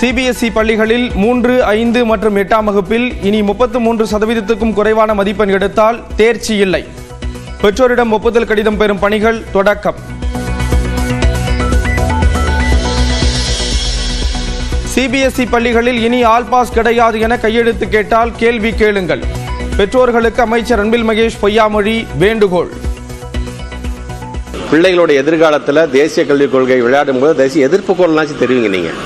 CBSE பள்ளிகளில் மூன்று ஐந்து மற்றும் எட்டாம் வகுப்பில் இனி முப்பத்து மூன்று சதவீதத்துக்கும் குறைவான மதிப்பெண் எடுத்தால் தேர்ச்சி இல்லை. பெற்றோரிடம் ஒப்புதல் கடிதம் பெறும் பணிகள் தொடக்கம். சிபிஎஸ்இ பள்ளிகளில் இனி ஆல் பாஸ் கிடையாது என கையெழுத்து கேட்டால் கேள்வி கேளுங்கள். பெற்றோர்களுக்கு அமைச்சர் அன்பில் மகேஷ் பொய்யாமொழி வேண்டுகோள். பிள்ளைகளோட எதிர்காலத்தில் தேசிய கல்விக் கொள்கை விளையாடும் போது தேசிய எதிர்ப்பு குரல்னாச்சும் தெரிவிங்க நீங்கள்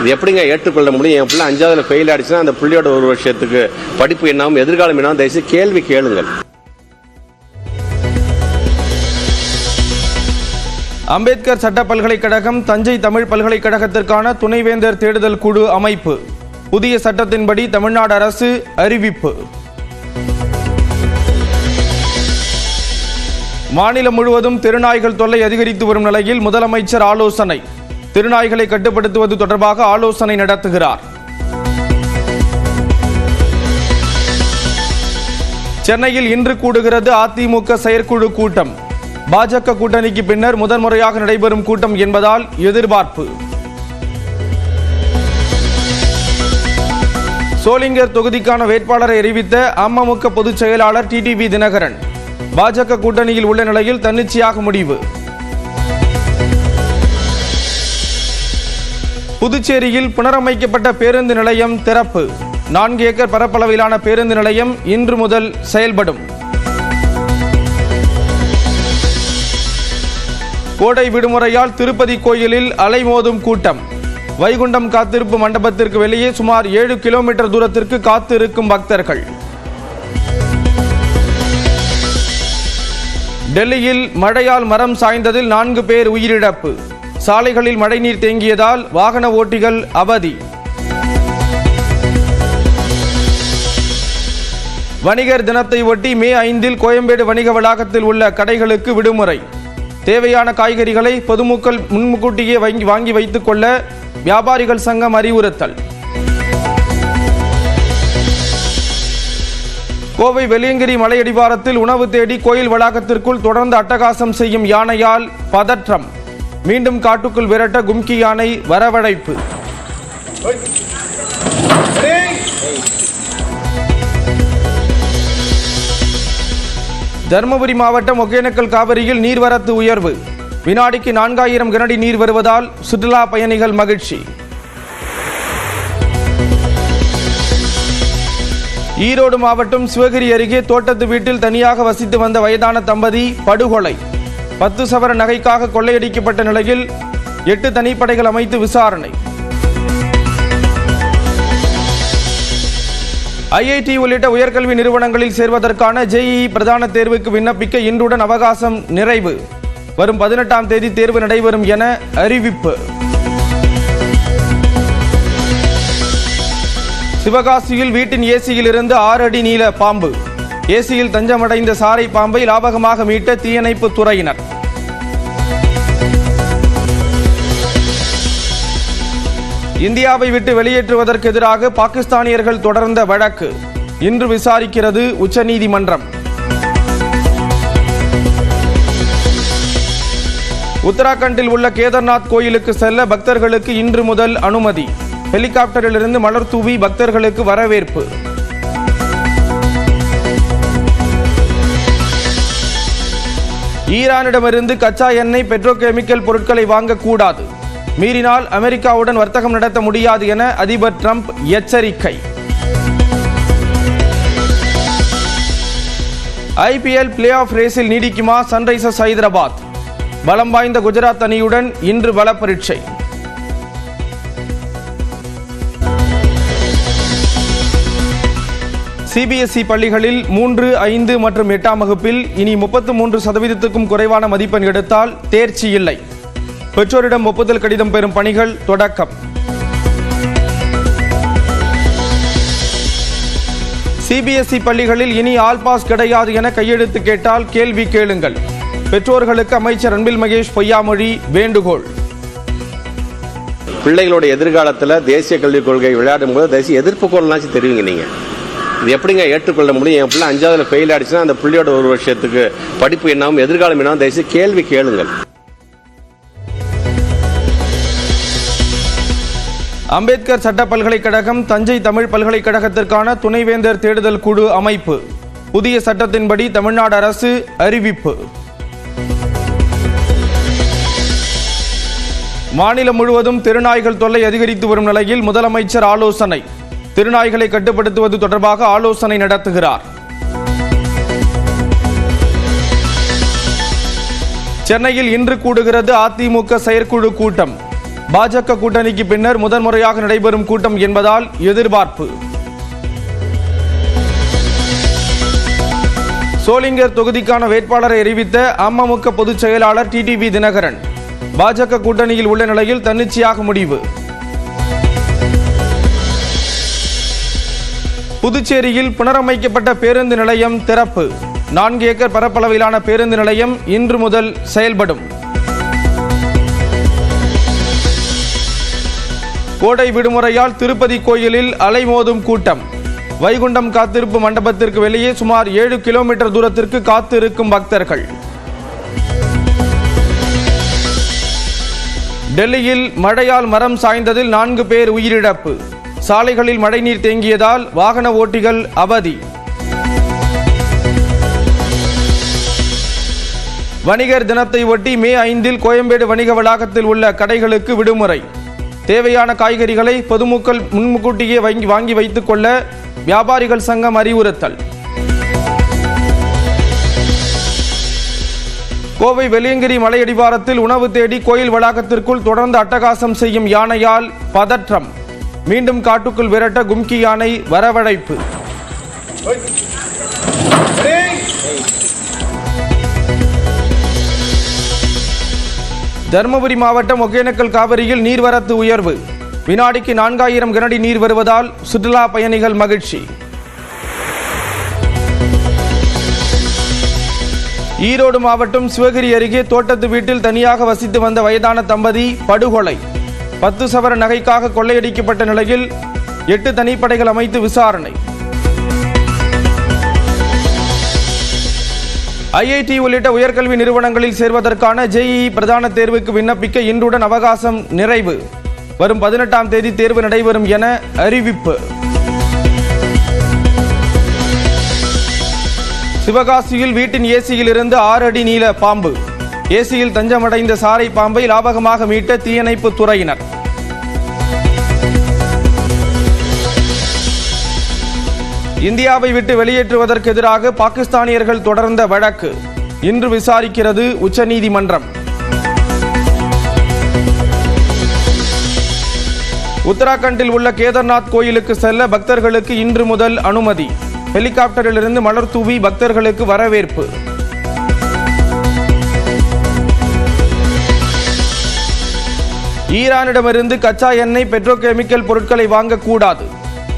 இது எப்படிங்க ஏற்றுக்கொள்ள முடியும்? என் பிள்ளை அஞ்சாவதுல ஃபெயில் ஆயிடுச்சுன்னா அந்த பிள்ளையோட ஒரு வருஷத்துக்கு படிப்பு என்னாவும் எதிர்காலம் என்னாவும் தயவுசெய்து கேள்வி கேளுங்கள். அம்பேத்கர் சட்ட பல்கலைக்கழகம் தஞ்சை தமிழ் பல்கலைக்கழகத்திற்கான துணைவேந்தர் தேடுதல் குழு அமைப்பு. புதிய சட்டத்தின்படி தமிழ்நாடு அரசு அறிவிப்பு. மாநிலம் முழுவதும் திருநாய்கள் தொல்லை அதிகரித்து வரும் நிலையில் முதலமைச்சர் ஆலோசனை. திருநாய்களை கட்டுப்படுத்துவது தொடர்பாக ஆலோசனை நடத்துகிறார். சென்னையில் இன்று கூடுகிறது அதிமுக செயற்குழு கூட்டம். பாஜக கூட்டணிக்கு பின்னர் முதன்முறையாக நடைபெறும் கூட்டம் என்பதால் எதிர்பார்ப்பு. சோளிங்கர் தொகுதிக்கான வேட்பாளரை அறிவித்த அமமுக பொதுச் செயலாளர் டிடிவி தினகரன். பாஜக கூட்டணியில் உள்ள நிலையில் தன்னிச்சையாக முடிவு. புதுச்சேரியில் புனரமைக்கப்பட்ட பேருந்து நிலையம் திறப்பு. நான்கு ஏக்கர் பரப்பளவிலான பேருந்து நிலையம் இன்று முதல் செயல்படும். கோடை விடுமுறையால் திருப்பதி கோயிலில் அலைமோதும் கூட்டம். வைகுண்டம் காத்திருப்பு மண்டபத்திற்கு வெளியே சுமார் ஏழு கிலோமீட்டர் தூரத்திற்கு காத்திருக்கும் பக்தர்கள். டெல்லியில் மழையால் மரம் சாய்ந்ததில் நான்கு பேர் உயிரிழப்பு. சாலைகளில் மழைநீர் தேங்கியதால் வாகன ஓட்டிகள் அவதி. வணிகர் தினத்தை ஒட்டி மே ஐந்தில் கோயம்பேடு வணிக வளாகத்தில் உள்ள கடைகளுக்கு விடுமுறை. தேவையான காய்கறிகளை பொதுமக்கள் முன்முக்கூட்டியே வாங்கி வாங்கி வைத்துக் கொள்ள வியாபாரிகள் சங்கம் அறிவுறுத்தல். கோவை வெள்ளியங்கிரி மலையடிவாரத்தில் உணவு தேடி கோயில் வளாகத்திற்குள் தொடர்ந்து அட்டகாசம் செய்யும் யானையால் பதற்றம். மீண்டும் காட்டுக்குள் விரட்ட கும்கி யானை வரவழைப்பு. தருமபுரி மாவட்டம் ஒகேனக்கல் காவிரியில் நீர்வரத்து உயர்வு. வினாடிக்கு நான்காயிரம் கனடி நீர் வருவதால் சுற்றுலா பயணிகள் மகிழ்ச்சி. ஈரோடு மாவட்டம் சிவகிரி அருகே தோட்டத்து வீட்டில் தனியாக வசித்து வந்த வயதான தம்பதி படுகொலை. பத்து சவர நகைக்காக கொள்ளையடிக்கப்பட்ட நிலையில் எட்டு தனிப்படைகள் அமைத்து விசாரணை. ஐஐடி உள்ளிட்ட உயர்கல்வி நிறுவனங்களில் சேர்வதற்கான ஜேஇஇ பிரதான தேர்வுக்கு விண்ணப்பிக்க இன்றுடன் அவகாசம் நிறைவு. வரும் பதினெட்டாம் தேதி தேர்வு நடைபெறும் என அறிவிப்பு. சிவகாசியில் வீட்டின் ஏசியில் இருந்து ஆறு அடி நீள பாம்பு. ஏசியில் தஞ்சமடைந்த சாரை பாம்பை லாபகமாக மீட்ட தீயணைப்பு துறையினர். இந்தியாவை விட்டு வெளியேற்றுவதற்கு எதிராக பாகிஸ்தானியர்கள் தொடர்ந்த வழக்கு. இன்று விசாரிக்கிறது உச்சநீதிமன்றம். உத்தராகண்டில் உள்ள கேதார்நாத் கோயிலுக்கு செல்ல பக்தர்களுக்கு இன்று முதல் அனுமதி. ஹெலிகாப்டரிலிருந்து மலர் தூவி பக்தர்களுக்கு வரவேற்பு. ஈரானிடமிருந்து கச்சா எண்ணெய் பெட்ரோகெமிக்கல் பொருட்களை வாங்கக்கூடாது. மீறினால் அமெரிக்காவுடன் வர்த்தகம் நடத்த முடியாது என அதிபர் ட்ரம்ப் எச்சரிக்கை. ஐபிஎல் பிளே ஆஃப் ரேஸில் நீடிக்குமா சன்ரைசர்ஸ் ஹைதராபாத்? பலம் வாய்ந்த குஜராத் அணியுடன் இன்று பல பரீட்சை சிபிஎஸ்இ பள்ளிகளில் மூன்று ஐந்து மற்றும் எட்டாம் வகுப்பில் இனி முப்பத்து மூன்று சதவீதத்துக்கும் குறைவான மதிப்பெண் எடுத்தால் தேர்ச்சி இல்லை. பெற்றோரிடம் ஒப்புதல் கடிதம் பெறும் பணிகள் தொடக்கம். சிபிஎஸ்இ பள்ளிகளில் இனி ஆல் பாஸ் கிடையாது என கையெழுத்து கேட்டால் கேள்வி கேளுங்கள். பெற்றோர்களுக்கு அமைச்சர் அன்பில் மகேஷ் பொய்யாமொழி வேண்டுகோள். பிள்ளைகளோட எதிர்காலத்தில் தேசிய கல்விக் கொள்கை விளையாடும் போது தேசிய எதிர்ப்பு குரல்னாச்சும் தெரியுங்க நீங்கள் இது எப்படிங்க ஏற்றுக்கொள்ள முடியும்? என் பிள்ளை அஞ்சாவதுல ஃபெயில் ஆயிடுச்சுன்னா அந்த பிள்ளையோட ஒரு வருஷத்துக்கு படிப்பு என்னாவும் எதிர்காலம் என்னாவும் தயவுசெய்து கேள்வி கேளுங்கள். அம்பேத்கர் சட்ட பல்கலைக்கழகம் தஞ்சை தமிழ் பல்கலைக்கழகத்திற்கான துணைவேந்தர் தேடுதல் குழு அமைப்பு. புதிய சட்டத்தின்படி தமிழ்நாடு அரசு அறிவிப்பு. மாநிலம் முழுவதும் திருநாய்கள் தொல்லை அதிகரித்து வரும் நிலையில் முதலமைச்சர் ஆலோசனை. திருநாய்களை கட்டுப்படுத்துவது தொடர்பாக ஆலோசனை நடத்துகிறார். சென்னையில் இன்று கூடுகிறது அதிமுக செயற்குழு கூட்டம். பாஜக கூட்டணிக்கு பின்னர் முதன்முறையாக நடைபெறும் கூட்டம் என்பதால் எதிர்பார்ப்பு. சோளிங்கர் தொகுதிக்கான வேட்பாளரை அறிவித்த அமமுக பொதுச் செயலாளர் டிடிவி தினகரன். பாஜக கூட்டணியில் உள்ள நிலையில் தன்னிச்சையாக முடிவு. புதுச்சேரியில் புனரமைக்கப்பட்ட பேருந்து நிலையம் திறப்பு. நான்கு ஏக்கர் பரப்பளவிலான பேருந்து நிலையம் இன்று முதல் செயல்படும். கோடை விடுமுறையால் திருப்பதி கோயிலில் அலைமோதும் கூட்டம். வைகுண்டம் காத்திருப்பு மண்டபத்திற்கு வெளியே சுமார் ஏழு கிலோமீட்டர் தூரத்திற்கு காத்திருக்கும் பக்தர்கள். டெல்லியில் மழையால் மரம் சாய்ந்ததில் நான்கு பேர் உயிரிழப்பு. சாலைகளில் மழைநீர் தேங்கியதால் வாகன ஓட்டிகள் அவதி. வணிகர் தினத்தை ஒட்டி மே ஐந்தில் கோயம்பேடு வணிக வளாகத்தில் உள்ள கடைகளுக்கு விடுமுறை. தேவையான காய்கறிகளை பொதுமக்கள் முன்முக்கூட்டியே வாங்கி வாங்கி வைத்துக் கொள்ள வியாபாரிகள் சங்கம் அறிவுறுத்தல். கோவை வெள்ளியங்கிரி மலையடிவாரத்தில் உணவு தேடி கோயில் வளாகத்திற்குள் தொடர்ந்து அட்டகாசம் செய்யும் யானையால் பதற்றம். மீண்டும் காட்டுக்குள் விரட்ட கும்கி யானை வரவழைப்பு. தருமபுரி மாவட்டம் ஒகேனக்கல் காவிரியில் நீர்வரத்து உயர்வு. வினாடிக்கு நான்காயிரம் கனடி நீர் வருவதால் சுற்றுலா பயணிகள் மகிழ்ச்சி. ஈரோடு மாவட்டம் சிவகிரி அருகே தோட்டத்து வீட்டில் தனியாக வசித்து வந்த வயதான தம்பதி படுகொலை. பத்து சவர நகைக்காக கொள்ளையடிக்கப்பட்ட நிலையில் எட்டு தனிப்படைகள் அமைத்து விசாரணை. ஐஐடி உள்ளிட்ட உயர்கல்வி நிறுவனங்களில் சேர்வதற்கான ஜேஇஇ பிரதான தேர்வுக்கு விண்ணப்பிக்க இன்றுடன் அவகாசம் நிறைவு. வரும் பதினெட்டாம் தேதி தேர்வு நடைபெறும் என அறிவிப்பு. சிவகாசியில் வீட்டின் ஏசியில் இருந்து ஆறு அடி நீள பாம்பு. ஏசியில் தஞ்சமடைந்த சாரை பாம்பை லாபகமாக மீட்ட தீயணைப்பு துறையினர். இந்தியாவை விட்டு வெளியேற்றுவதற்கு எதிராக பாகிஸ்தானியர்கள் தொடர்ந்த வழக்கு. இன்று விசாரிக்கிறது உச்சநீதிமன்றம். உத்தராகண்டில் உள்ள கேதார்நாத் கோயிலுக்கு செல்ல பக்தர்களுக்கு இன்று முதல் அனுமதி. ஹெலிகாப்டரிலிருந்து மலர் தூவி பக்தர்களுக்கு வரவேற்பு. ஈரானிடமிருந்து கச்சா எண்ணெய் பெட்ரோகெமிக்கல் பொருட்களை வாங்கக்கூடாது.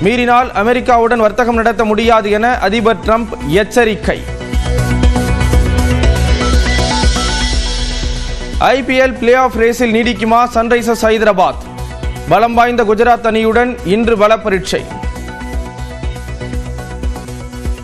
மீறினால் அமெரிக்காவுடன் வர்த்தகம் நடத்த முடியாது என அதிபர் ட்ரம்ப் எச்சரிக்கை. ஐபிஎல் பிளே ஆஃப் ரேஸில் நீடிக்குமா சன்ரைசர்ஸ் ஹைதராபாத்? பலம் வாய்ந்த குஜராத் அணியுடன் இன்று பல பரீட்சை